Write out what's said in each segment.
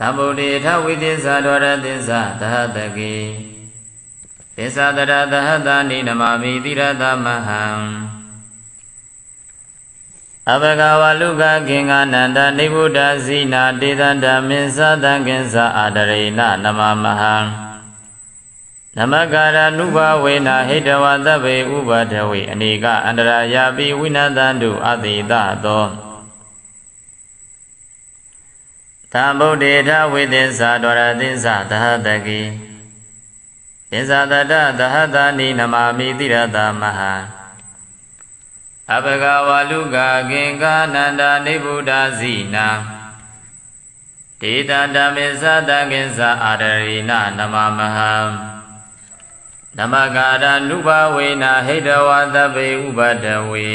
သမ္ဗုဒ္ဓေထဝိသစ္စာဒဝရသစ္စာသဟတကေသစ္စာတရသဟတနိနမမိတိရသမဟံအဘဂဝလုကကင်္ဂနန္တနိဗ္ဗုဒ္ဓဇိနာတေသန္တမင်းသသံကင်္စအာတရိဏနမမဟံနမကာရနုဘဝေနာဟိတဝသဗ္ဗေဥပဒဝေအနေကအန္တရာယာပိဝိနတန္တုအတိတသော သံဗုဒ္ဓေထဝိသစ္စာဒရသစ္စာသဟတကိသစ္စာတတသဟတာနိနမမိတိရတမဟံအဘဂဝလုကကင်္ကာနန္ဒနိဗ္ဗုဒ္ဓဇိနာဒေတတမေသတကင်္စာအာရရိဏနမမဟံနမကာရနုဘဝေနာဟိတဝသဗ္ဗေဥပဒဝေ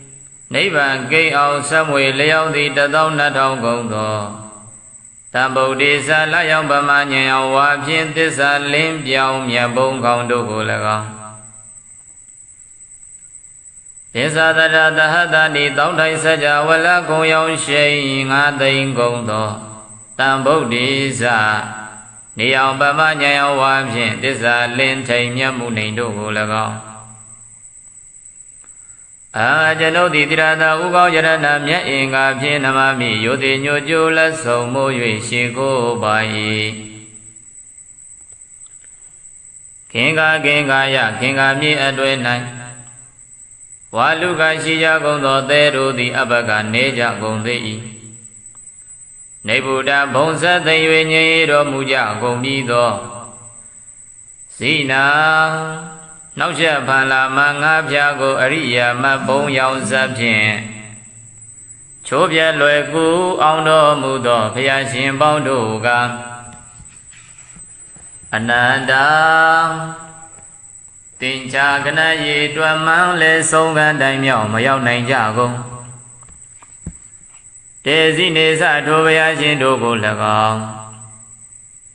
နိဗ္ဗာန်ဂိတ်အောင်ဆက်မွေလျောင်းသည်တသောနှစ်ထောင်ကုန်သောတံဗုဒ္ဓေသလယောင်ပမဉ္ဇဉ်အောင်ဝါဖြင့်သစ္စာလင်းပြောင်းမြတ်ဘုံကောင်းတို့ကို၎င်းသစ္စာတရတဟတနိတောင်းထိုင်စကြဝလကုံရောင်ရှိန်ငါသိင်ကုန်သောတံဗုဒ္ဓေသနေအောင်ပမဉ္ဇဉ်အောင်ဝါဖြင့်သစ္စာလင်းထိန်မြတ်မှုနေတို့ကို၎င်း အာကျွန်ုပ်သည်တိရတာဥကောင်းယရဏမြတ်အင်္ဂါဖြင့်နမမိယောတိညိုကျိုးလက်ဆုံမိုး၍ရှေကိုပါ၏ခင်္ကာခင်္ကာယခင်္ကာမြေအတွဲ၌ဝါလူကရှိကြကုန်သောသဲတို့သည်အဘကနေကြကုန်သေး၏နေဗုဒ္ဓဘုံဆက်သိ၍ငြိမ်တော်မူကြကုန်ပြီးသောဇိနာ နောက်ချက်ဖန်လာမငါးဖြာကိုအရိယာမဘုံရောင်စပ်ဖြင့်ချိုးပြဲလွယ်ကူအောင်တော်မူသောဘုရားရှင်ပေါင်းတို့ကအနန္တတင်္ချာကနရေတွမ်းမှန်းလဲဆုံးကန်တိုင်မြောက်မရောက်နိုင်ကြကုန်တေစီနေသထိုဘုရားရှင်တို့ကို၎င်း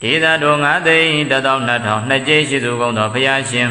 ဒေသတို့ငါသိတသောနှစ်ထောင်နှစ်ကျိရှိသူကုန်သောဘုရားရှင်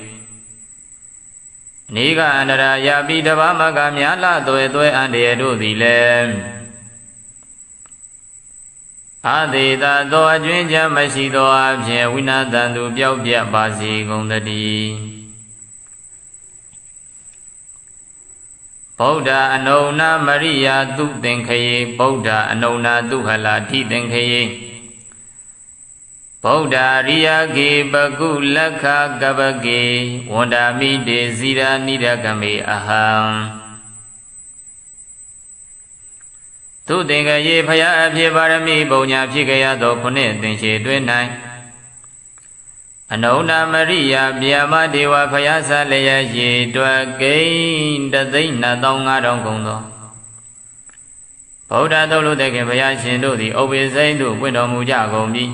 နေကအန္တရာယာပိတဘာမကမြာလသွဲသွဲအန္တရာတို့သည်လည်းအာသေတာသောအကျွင်းချမရှိသောအဖြစ်ဝိနာတန်သူပျောက်ပြတ်ပါစေကုန်တည်းဗုဒ္ဓအနုဏမရိယာသူသင်္ခယေဗုဒ္ဓအနုဏသူဟလာတိသင်္ခယေ ဗုဒ္ဓရိယကေပကုလက္ခကပကေဝန္ဒာမိတေဇီရာနိရကမေအဟံသူသင်္ကရေဖယားအဖြစ်ပါရမီပုံညာဖြစ်ကြရသောခုနှစ်သင်္ချေတွင်၌အနုဏမရိယဗျာမဒေဝဖယားဆလျက်ရေတွက်ကိန်းတသိန်း2500ကုန်သောဗုဒ္ဓသုတ်လို့တဲ့ခင်ဘုရားရှင်တို့သည်ဥပ္ပေစိမ့်တို့ပွင့်တော်မူကြကုန်ပြီ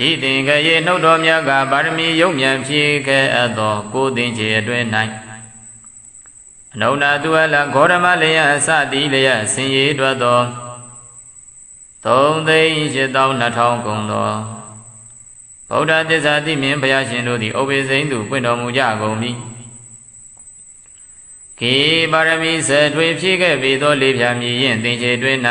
ဤသင်္ကရေနှုတ်တော်မြတ်ကပါရမီယုံမြန်ဖြည့်ခဲ့အပ်သောကိုသင်္ချေအတွင်း၌အနုဏသူအလဂေါရမလျအစတိလျဆင်ရည်တွက်သော3သိန်း8200ကုန်သောဗုဒ္ဓသစ္စာတိမြင်ဘုရားရှင်တို့သည်ဩဘေစိန်သူပွင့်တော်မူကြကုန်ပြီခေပါရမီဆယ်ထွေဖြည့်ခဲ့ပြီးသောလေးဖြာမြည်ရင်သင်္ချေတွင်၌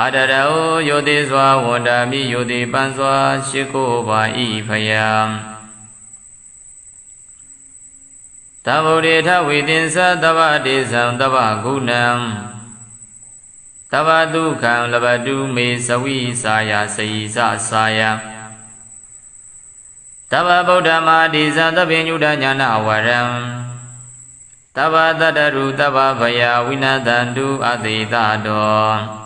အာဒရဟောယောတိစွာဝန္တာမိယောတိပန်းစွာရှိခိုးပါဤဖယားတဗ္ဗုဒ္ဓေထဝေတင်္စသဗ္ဗတေဇံသဗ္ဗဂုဏံတဗ္ဗဒုက္ခံလဘတုမေသဝိစာယစေယသစာယတဗ္ဗဗုဒ္ဓမာတိဇံသဗ္ဗညုတညာနာဝရံတဗ္ဗတတ္တရုတဗ္ဗဗယဝိနတန္တုအတိတတော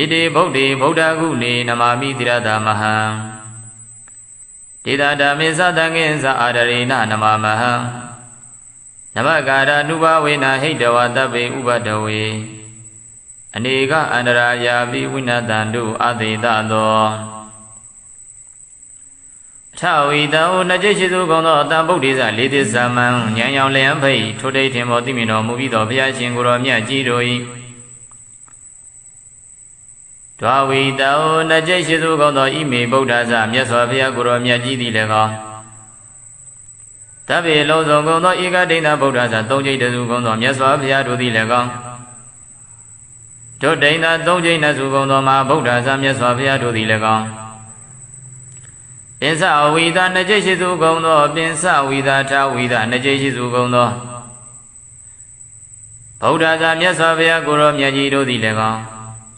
ဧတေဗုဒ္ဓေဗုဒ္ဓကုနေနမာမိတိရတမဟံဒေတာဓမ္မေသတံငင်္စအာရရေနနမမဟံနမကာရနုဘဝေနဟိတဝတဗ္ဗေဥပဒဝေအနေကအန္တရာယာပိဝိနတန္တုအသေတသောအထဝီတံနှကျိရှိစုကုန်သောအတံဗုဒ္ဓိသလေးသစ္စာမံဉာဏ်ရောင်လျံဖိတ်ထိုတိတ်ထင်မောသိမြင်တော်မူပြီးသောဘုရားရှင်ကိုယ်တော်မြတ်ကြီးတို့၏ ဒွာဝီတံနှကျိရှိစုကုန်သောဣမေဗုဒ္ဓဇမြတ်စွာဘုရားကိုယ်တော်မြတ်ကြီးသည်လည်းကောတဗ္ဗေလုံးစုံကုန်သောဧကဒိဋ္ဌဗုဒ္ဓဇသုံးကျိတ်တစုကုန်သောမြတ်စွာဘုရားတို့သည်လည်းကောဒုဒိန်သာသုံးကျိန်းနဲ့စုကုန်သောမှာဗုဒ္ဓဇာမြတ်စွာဘုရားတို့သည်လည်းကောင်းပင်စဝီသာနှစ်ကျိရှိစုကုန်သောပင်စဝီသာထဝီသာနှစ်ကျိရှိစုကုန်သောဗုဒ္ဓဇာမြတ်စွာဘုရားကိုရောမြတ်ကြီးတို့သည်လည်းကောင်း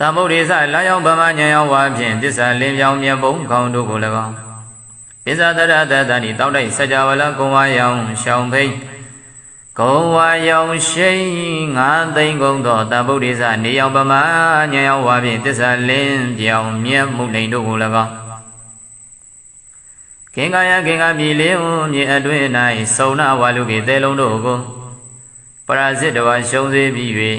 တမ္ဗုဒ္ဓေသလာယောင်ဗမဉာဏ်ရောဝါဖြင့်တစ္ဆာလင်းပြောင်းမြတ်ဘုံခေါင်းတို့ကို၎င်းပိဇာတရတတဏိတောက်တိုက်စကြဝဠာကုံဝါယောင်ရှောင်းဖိတ်ကုံဝါယောင်ရှိန်ငါးသိန်းကုန်သောတမ္ဗုဒ္ဓေသနေယောင်ဗမဉာဏ်ရောဝါဖြင့်တစ္ဆာလင်းပြောင်းမြတ်မှုလိန်တို့ကို၎င်းကင်္ကာယကင်္ကာမြေလေးဟုမြေအတွင်း၌စုံနာဝါလူကေတဲလုံးတို့ကိုပရာဇစ်တဝါရှုံးစေပြီး၍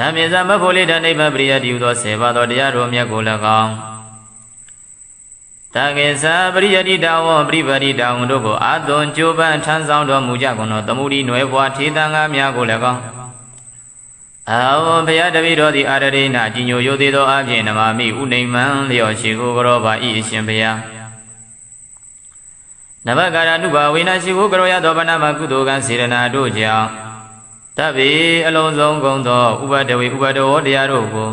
ဓမ္မသမဖို့လေတံနိဗ္ဗာန်ပရိယတိဟုသောဆေပါသောတရားတော်မြတ်ကိုလည်းကောင်းတကေသာပရိယတိတာဝပရိပတိတာဝတို့ကိုအာသွန်ကြိုးပမ်းထမ်းဆောင်တော်မူကြကုန်သောသမုဒိနွယ်ဘွားထေသံဃာများကိုလည်းကောင်းအာဝဘုရားတပည့်တော်သည်အာရရိနာကြီးညိုရိုသေးသောအဖြစ်နမမိဥနေမံလျော်ရှိကိုကြောပါဤအရှင်ဘုရားနဘကာရနုဘဝိနာရှိကိုကြောရသောဗနာမကုသိုလ်ကံစေရနာတို့ကြောင့် တဗ္ဗေအလုံးစုံကုန်သောဥပဒဝေဥပဒဝတရားတို့ကို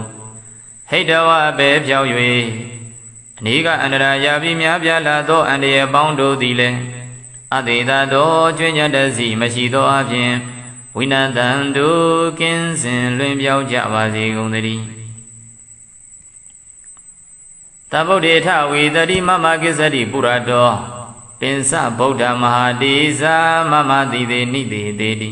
ဟိတဝအပေဖြောင်း၍အနိကအန္တရာယာပြီးများပြားလာသောအန္တရာယ်ပေါင်းတို့သည်လည်းအတေသာသောကျွင်းညတစီမရှိသောအပြင်ဝိနတံတို့ကင်းစင်လွင်ပြောင်းကြပါစေကုန်သတည်းတဗုဒ္ဓေထဝေတတိမမကိစ္စတိပုရတောပင်စဗုဒ္ဓမဟာတိဇာမမတိသေးနိတိသေးတိ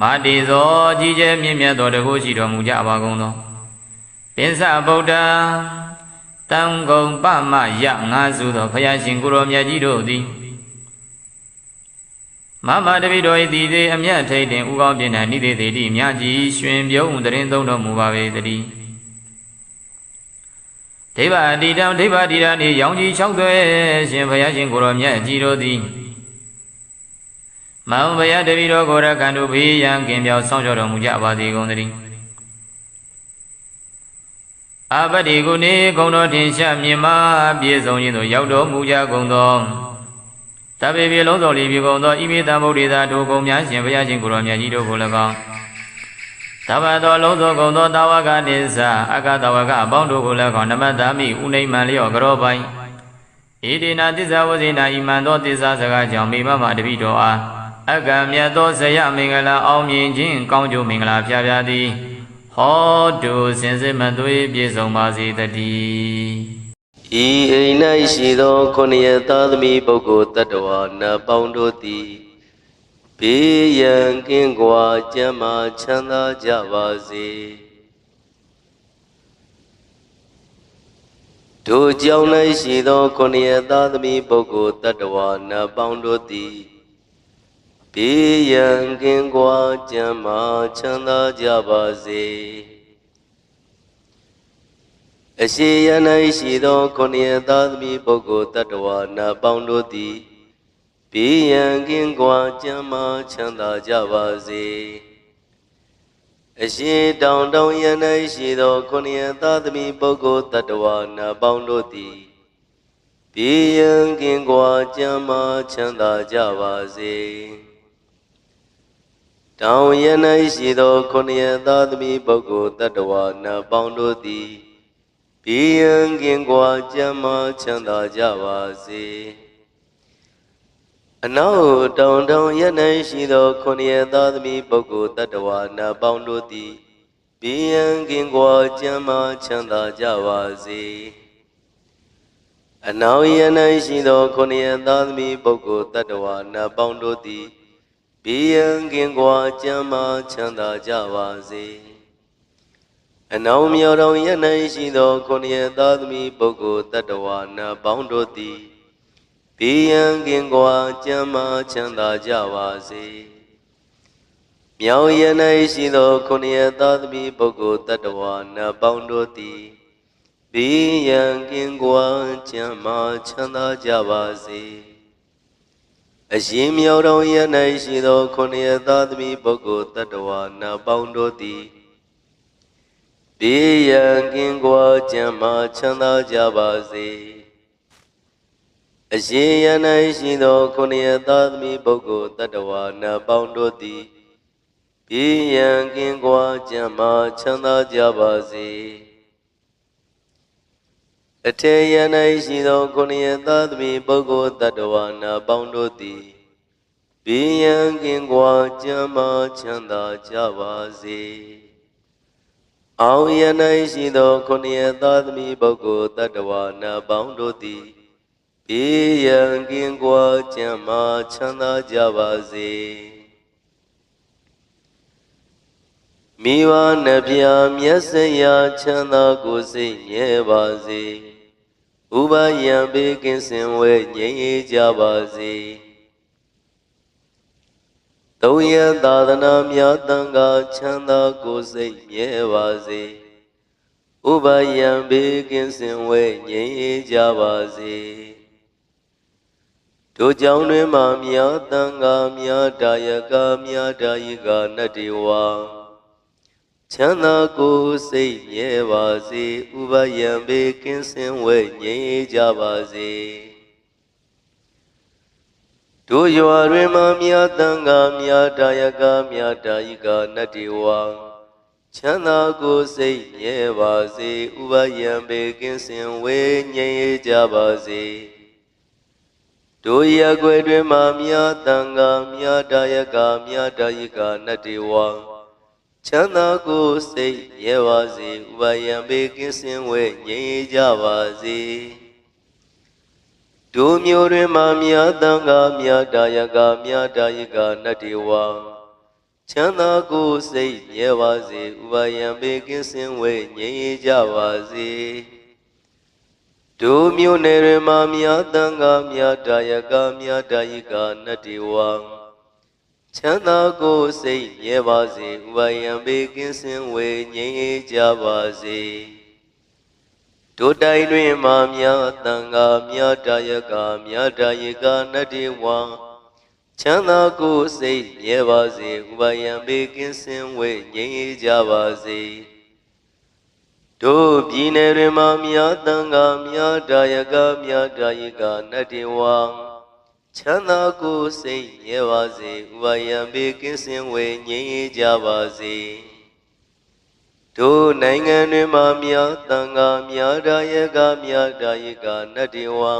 မာတိဇောကြီးကျယ်မြင့်မြတ်သောတကုရှိတော်မူကြပါကုန်သောပင်စဗုဒ္ဓတံဂုံပမယငါစုသောဘုရားရှင်ကိုရောမြတ်ကြီးတို့သည်မမတပိတော်ဤတည်သေးအမြတ်ထိတ်တင်ဥကောင်းပြင်းတဲ့နိသေးသေးတိမြကြီးရွှင်ပြုံးတရင်သုံးတော်မူပါပေတည်းဒိဗ္ဗအတိတံဒိဗ္ဗတိရနေရောင်ကြီး၆သွဲရှင်ဘုရားရှင်ကိုရောမြတ်ကြီးတို့သည် မောင်ဘုရားတပိတော်ကိုရကံတို့ဘေးရန်ကင်ပြောင်းဆောင်ကြောတော်မူကြပါစေကုန်သတည်းအပတိကုနေကုံတော်ထင်ရှားမြင်မာပြည့်စုံခြင်းသို့ရောက်တော်မူကြကုန်သောတပေပြေလုံးစုံလီပြေကုန်သောဣမိတံဗုဒ္ဓေသာတို့ကုံများရှင်ဘုရားရှင်ကိုရောမြတ်ကြီးတို့ကို၎င်းတဘတော်လုံးစုံကုန်သောတာဝကနိစ္စအကတဝကအပေါင်းတို့ကို၎င်းနမတမိဥနိမံလျော့ကြောပိုင်ဣတိနာသစ္စာဝဇိနာဣမံသောသစ္စာစကားကြောင့်မိမမတပိတော်အား အကံမြတ်သောဇယမင်္ဂလာအောင်မြင်ခြင်းကောင်းကျိုးမင်္ဂလာဖျားဖျားသည်ဟောတုစင်စစ်မသွေးပြည့်စုံပါစေတည်းဤအိမ်၌ရှိသောခொနည်းသားသမီးပုဂ္ဂိုလ်တ attva နတ်ပေါင်းတို့သည်ဘေးရန်ကင်းကွာကျမ်းမာချမ်းသာကြပါစေတို့ကြောင့်၌ရှိသောခொနည်းသားသမီးပုဂ္ဂိုလ်တ attva နတ်ပေါင်းတို့သည် ဘေးရန်ကင်းကွာကျမ်းမာချမ်းသာကြပါစေအရှိယ၌ရှိသောခொနည်းသားသမီးပုဂ္ဂိုလ်တ attva နာပေါင်းတို့သည်ဘေးရန်ကင်းကွာကျမ်းမာချမ်းသာကြပါစေအရှိတောင်တောင်ယ၌ရှိသောခொနည်းသားသမီးပုဂ္ဂိုလ်တ attva နာပေါင်းတို့သည်ဘေးရန်ကင်းကွာကြမ်းမာချမ်းသာကြပါစေ တောင်ရ၌ရှိသောခொနည်းသားသမီးပုဂ္ဂိုလ်တ attva နတ်ပေါင်းတို့သည်ဘေးရန်ကင်းကွာကြမ်းမာချမ်းသာကြပါစေအနောက်တောင်တောင်ရ၌ရှိသောခொနည်းသားသမီးပုဂ္ဂိုလ်တ attva နတ်ပေါင်းတို့သည်ဘေးရန်ကင်းကွာကြမ်းမာချမ်းသာကြပါစေအနောက်ရ၌ရှိသောခொနည်းသားသမီးပုဂ္ဂိုလ်တ attva နတ်ပေါင်းတို့သည် ဘေးရန်ကင်းကွာကြမ်းမာချမ်းသာကြပါစေအနောက်မြောင်တော်ရ၌ရှိသောခொနည်းသားသမီးပုဂ္ဂိုလ်တ attva နတ်ပေါင်းတို့သည်ဘေးရန်ကင်းကွာကြမ်းမာချမ်းသာကြပါစေမြောင်ရ၌ရှိသောခொနည်းသားသမီးပုဂ္ဂိုလ်တ attva နတ်ပေါင်းတို့သည်ဘေးရန်ကင်းကွာချမ်းမာချမ်းသာကြပါစေ အရှင်မြောင်တော်ရ၌ရှိသောခொနည်းသားသမီးပုဂ္ဂိုလ်တ attva နတ်ပေါင်းတို့သည်ဘေးရန်ကင်းကွာချမ်းမာချမ်းသာကြပါစေအရှင်ရ၌ရှိသောခொနည်းသားသမီးပုဂ္ဂိုလ်တ attva နတ်ပေါင်းတို့သည်ဘေးရန်ကင်းကွာချမ်းမာချမ်းသာကြပါစေ အထေယ၌ရှိသောခொနည်းသားသမီးပုဂ္ဂိုလ်တ attva နာပေါင်းတို့သည်ဘေးရန်ကင်းကွာကြမ်းမာချမ်းသာကြပါစေအောင်ယ၌ရှိသောခொနည်းသားသမီးပုဂ္ဂိုလ်တ attva နာပေါင်းတို့သည်ဘေးရန်ကင်းကွာကြမ်းမာချမ်းသာကြပါစေမိဘနှပြမျက်စရာချမ်းသာကိုယ်စိတ်မြဲပါစေ ဥပယံဘေးကင်းစင်ဝဲငြိမ်းအေးကြပါစေသုံးရသာသနာများတန်ခါချမ်းသာကိုယ်စိတ်မြဲပါစေဥပယံဘေးကင်းစင်ဝဲငြိမ်းအေးကြပါစေတို့ကြောင့်တွင်မှမြတ်တန်ခါမြတ်တာယကမြတ်တာယကနတ္တိဝါ ချမ်းသာကိုယ်စိတ်မြဲပါစေဥပယံဘေကင်းစင်ဝဲငြိမ်းကြပါစေတို့ရွာတွင်မှမြတ်တန်ခါမြတ်တာယကမြတ်တာယကနတ္တိဝါချမ်းသာကိုယ်စိတ်မြဲပါစေဥပယံဘေကင်းစင်ဝဲငြိမ်းကြပါစေတို့ရကွယ်တွင်မှမြတ်တန်ခါမြတ်တာယကမြတ်တာယကနတ္တိဝါ ချမ်းသာကိုယ်စိတ်ရဲပါစေဥပါယံဘေကင်းစင်ဝဲငြိမ်းကြပါစေဒုမျိုးတွင်မှမြတ်တန်ခါမြတ်တာယကမြတ်တာယကနတ္တိဝါချမ်းသာကိုယ်စိတ်ရဲပါစေဥပါယံဘေကင်းစင်ဝဲငြိမ်းကြပါစေဒုမျိုးနယ်တွင်မှမြတ်တန်ခါမြတ်တာယကမြတ်တာယကနတ္တိဝါ ချမ်းသာကိုယ်စိတ်မြဲပါစေဥပါယံဘေကင်းစင်ဝေငြိမ်းအေးကြပါစေတို့တိုင်တွင်မာမြတ်တန်ခါမြတ်တယကမြတ်တယကနတ္တိဝံချမ်းသာကိုယ်စိတ်မြဲပါစေဥပါယံဘေကင်းစင်ဝေငြိမ်းအေးကြပါစေတို့ပြည်နယ်တွင်မာမြတ်တန်ခါမြတ်တယကမြတ်တယကနတ္တိဝံ ချမ်းသာကိုယ်စိတ်ရဲပါစေဥပါယံဘေကင်းစင်ဝေငြိမ်းကြပါစေတို့နိုင်ငံတွင်မှမြတ်တန်ခါမြတ်ဒါယကမြတ်ဒါယကနတ္တိဝံ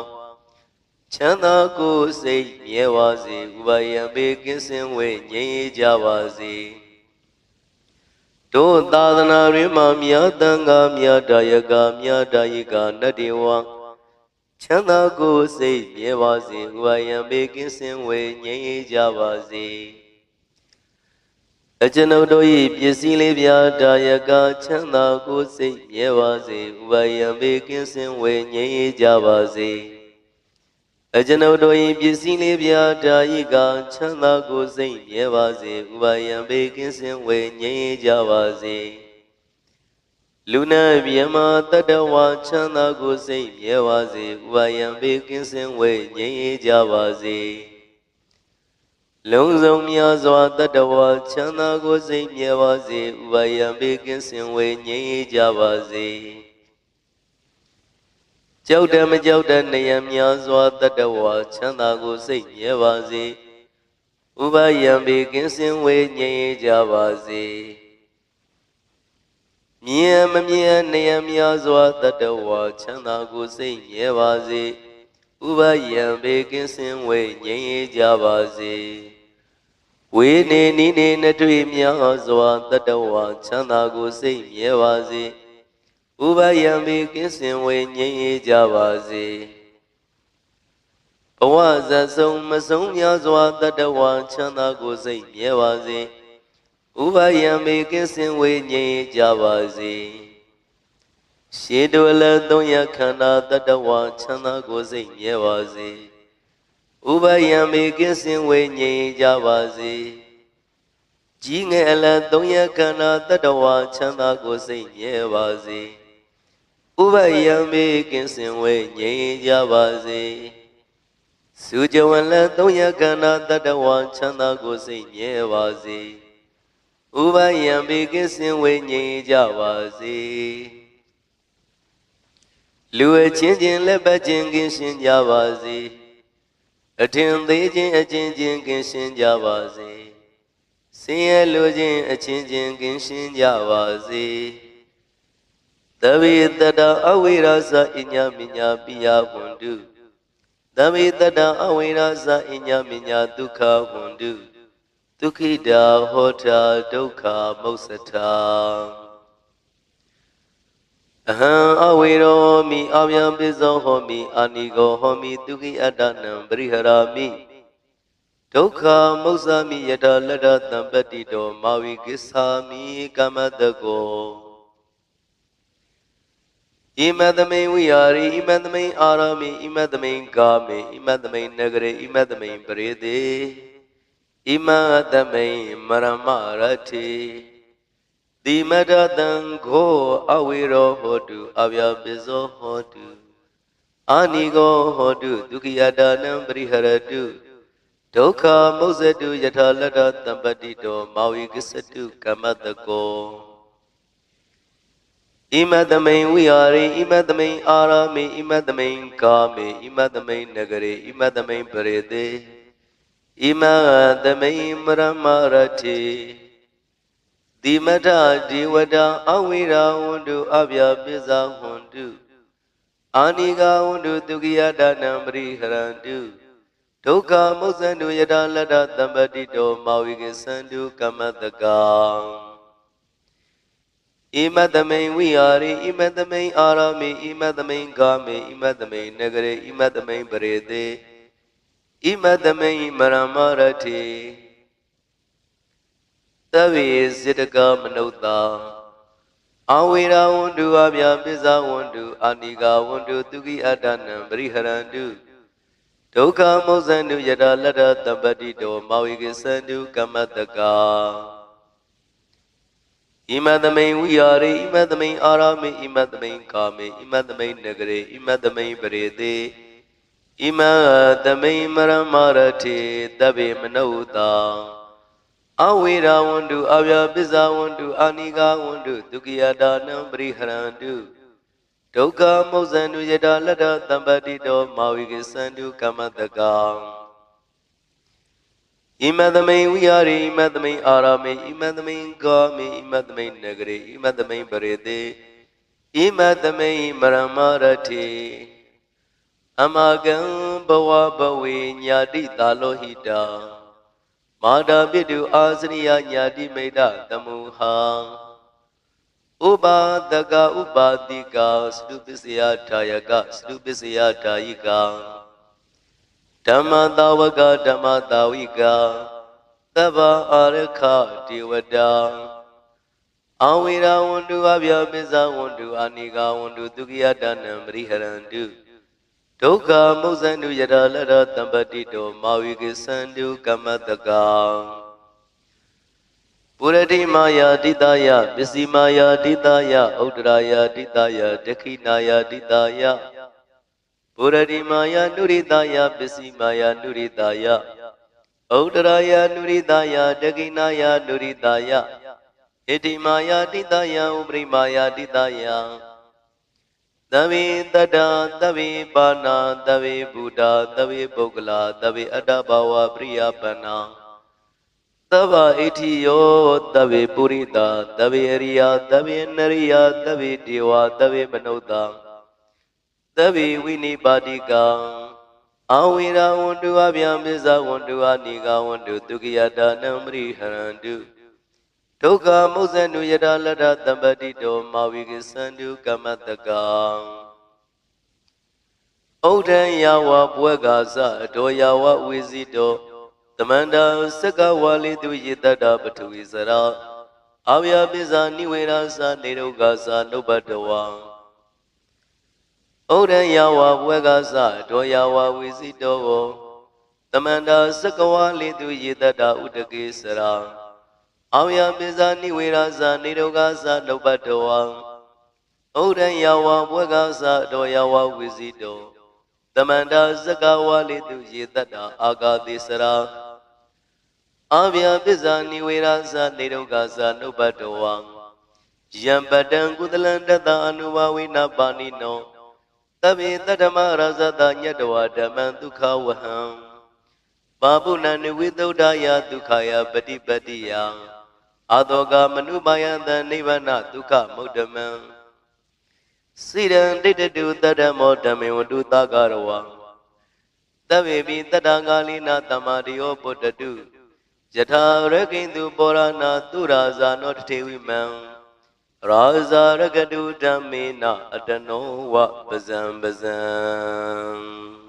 ချမ်းသာကိုယ်စိတ်မြဲပါစေဥပါယံဘေကင်းစင်ဝေငြိမ်းကြပါစေတို့သာသနာတွင်မှမြတ်တန်ခါမြတ်ဒါယကမြတ်ဒါယကနတ္တိဝံ ချမ်းသာကိုယ်စိတ်မြဲပါစေဥပါယံဘေကင်းစင်ဝေငြိမ်းကြပါစေအကျွန်ုပ်တို့၏ပစ္စည်းလေးပြာတာယကချမ်းသာကိုယ်စိတ်မြဲပါစေဥပါယံဘေကင်းစင်ဝေငြိမ်းကြပါစေအကျွန်ုပ်တို့၏ပစ္စည်းလေးပြာတာယကချမ်းသာကိုယ်စိတ်မြဲပါစေဥပါယံဘေကင်းစင်ဝေငြိမ်းကြပါစေ လူနာမြမတတဝါချမ်းသာကိုစိတ်မြဲပါစေဥပါယံဘေကင်းစင်ဝေငြိမ်းအေးကြပါစေလုံးစုံများစွာတတဝါချမ်းသာကိုစိတ်မြဲပါစေဥပါယံဘေကင်းစင်ဝေငြိမ်းအေးကြပါစေကြောက်တယ်မကြောက်တဲ့နေရများစွာတတ္တဝါချမ်းသာကိုစိတ်မြဲပါစေဥပယံပေကင်းစင်ဝေငြိမ်ကြပါစေ မြင်မမြင်နေရများစွာတတ္တဝါချမ်းသာကိုစိတ်မြဲပါစေဥပယံပေကင်းစင်ဝေငြိမ်ကြပါစေဝေနေနိနေနှတွေ့များစွာတတ္တဝါချမ်းသာကိုစိတ်မြဲပါစေဥပယံပေကင်းစင်ဝေငြိမ်ကြပါစေဘဝဇတ်ဆုံးမဆုံးများစွာတတ္တဝါချမ်းသာကိုစိတ်မြဲပါစေ ဥပယံပေကင်းစင်ဝေငြိမ်ကြပါစေရှေတုအလသုံးရခန္ဓာတတ္တဝါချမ်းသာကိုစိတ်မြဲပါစေဥပယံပေကင်းစင်ဝေငြိမ်ကြပါစေကြီးငယ်အလသုံးရခန္ဓာတတ္တဝါချမ်းသာကိုစိတ်မြဲပါစေဥပယံပေကင်းစင်ဝေငြိမ်ကြပါစေစုကြဝလသုံးရခန္ဓာတတ္တဝါချမ်းသာကိုစိတ်မြဲပါစေ ဥပယံပေကင်းစင်ဝေငြိမ်ကြပါစေလူအချင်းချင်းလက်ပတ်ချင်းကင်းရှင်းကြပါစေအထင်သေးခြင်းအချင်းချင်းကင်းရှင်းကြပါစေဆင်းရဲလိုခြင်းအချင်းချင်းကင်းရှင်းကြပါစေသဗ္ဗေတတအဝိရာဇအညမညာပိယဝန္တုသဗ္ဗေတတအဝိရာဇအညမညာဒုက္ခဝန္တုဒုက္ခိတာဟောတာဒုက္ခမုစ္စတာအဟံအဝေရောမိအဗျံပိဇောဟောမိအာနိကောဟောမိဒုက္ခိအတ္တနံပရိဟရာမိဒုက္ခမုစ္ဆာမိယတလတ္တတံပတ္တိတောမာဝိကိစ္ဆာမိကမ္မတကောဣမသမိန်ဝိဟာရိဣမသမိန်အာရမိဣမသမိန်ကာမေဣမသမိန်နဂရေဣမသမိန်ပရိသေ ဣမသမိန်မရမရတိတိမတတံခောအဝေရောဟောတုအဗျာပိဇောဟောတုအာနိကောဟောတုဒုက္ခိယတာနံပရိဟရတုဒုက္ခမုစ္ဆတုယထာလတ္တတံပတ္တိတောမာဝိကစ္စတုကမ္မတကောဣမတမိန်ဝိဟာရိဣမတမိန်အာရမေဣမတမိန်ကာမေဣမတမိန်နဂရေဣမတမိန်ပရေတေ ဣမတမိန်မရမရတိတိမထဒေဝတာအဝိရာဝန္တုအဗျာပိဇာဝန္တုအာနိကဝန္တုဒုက္ခိယဒါနံပရိဟရန္တုဒုက္ခမုစ္ဆန္တုယထာလတ္တတမ္ပတိတောမာဝိကေသန္တုကမ္မတကံဣမတမိန်ဝိဟာရိဣမတမိန်အာရမေဣမတမိန်ကာမေဣမတမိန်နဂရေဣမတမိန်ပရေတေ ဣမတမိန်မရမရတိသဗ္ဗေစေတကမနုဿာအဝေရာဝန္တုအဗျာပိဇာဝန္တုအာနိကာဝန္တုသူကိအတ္တနံပရိဟရန္တုဒုက္ခမုစ္ဆန္တုယတာလတ္တတပ္ပတိတောမောဝိကေသန္တုကမ္မတကာဣမသမိန်ဝိဟာရိဣမသမိန်အာရမေဣမသမိန်ကာမေဣမသမိန်နဂရေဣမသမိန်ပရေတေ ဣမသမိန်မရမရတိတဗ္ဗေမနုဿာအဝေရာဝန္တုအဗျာပစ္စာဝန္တုအာနိကာဝန္တုဒုက္ခိယတာနံပရိဟရန္တုဒုက္ခမုစ္ဆန္တုယတာလတ္တတမ္ပတိတောမာဝိကေသန္တုကမ္မတကံဣမသမိန်ဝိဟာရိဣမသမိန်အာရမေဣမသမိန်ကာမေဣမသမိန်နဂရေဣမသမိန်ပရေတေဣမသမိန်မရမရတိ အမကံဘဝဘဝေညာတိတာလောဟိတာမာတာပိတုအာစရိယညာတိမိတ်တမုဟံဥပါဒကဥပါတိကသတုပစ္စယထာယကသတုပစ္စယထာယိကဓမ္မတာဝကဓမ္မတာဝိကသဗ္ဗအာရခဒေဝတာအဝိရာဝန္တုအဗျာပိဇဝန္တုအာနိကဝန္တုဒုက္ခိယတနံပရိဟရန္တု ဒုက္ခမုစ္ဆန္တုယထာလရတံပတိတောမာဝိကေသန္တုကမ္မတကံပုရတိမာယာတိတယပစ္စည်းမာယာတိတယဥဒ္ဒရာယာတိတယဒခိနာယာတိတယပုရတိမာယာနုရိတယပစ္စည်းမာယာနုရိတယဥဒ္ဒရာယာနုရိတယဒခိနာယာနုရိတယဣတိမာယာတိတယဥပရိမာယာတိတယ သသဗ္ဗေတတ္တသဗ္ဗေပါဏာသဗ္ဗေဘုဒ္ဓသဗ္ဗေပုဂ္ဂလာသဗ္ဗေအတ္တဘာဝပရိယပန္နာသဗ္ဗဣတိယောသဗ္ဗေပုရိသသဗ္ဗေအရိယသဗ္ဗေနရိယသဗ္ဗေဒေဝသဗ္ဗေမနုဿာသဗ္ဗေဝိနိပါတိကံအဝိရာဝန္တုအဗျံပစ္စဝန္တုအနိကဝန္တုဒုက္ခယတာနံပရိဟရန္တု ဒုက္ခမုဇ္ဇနုယတာလတ္တသမ္ပတိတောမာဝိကသန္တုကမ္မတကံဩဒံယဝဘွဲကာသအတောယဝဝေစီတောသမန္တာစက္ကဝါလိတုယေတတ္တပထဝီစရာအာဝယပိဇာနိဝေရာသနေရုဂါသနုပတဝံဩဒံယဝဘွဲကာသအတောယဝဝေစီတောသမန္တာစက္ကဝါလိတုယေတတ္တဥတကေစရာ အာယပိဇာနိဝေရာဇာနေရုဂသလုပ္ပတဝံဩဒံယဝဘွေကသတောယဝဝိဇိတောတမန္တာဇကဝါလိတုယေတတ္တာအာဂာတိစရာအာဗျာပိဇာနိဝေရာဇာနေရုဂသလုပ္ပတဝံယံပတံကုသလံတတအနုဘဝိနာပါဏိနောတဗေတတ္တမရဇတညတဝဓမ္မံဒုက္ခဝဟံပါပုဏ္ဏနိဝိသုဒ္ဓယဒုက္ခယပฏิပတ္တိယ အာတောကမနုပါယံတနိဗ္ဗာနဒုက္ခမုဒ္ဓမံစိရံတိတတုတတ္တမောဓမ္မေဝတုသကရဝံတဗ္ဗေပိတတ္တဂာလိနာတမ္မာတိယောပုတ္တတုယထာရကိန္တုပောရဏသူရာဇာနောတထေဝိမံရာဇာရကတုဓမ္မေနအတနောဝပဇံပဇံ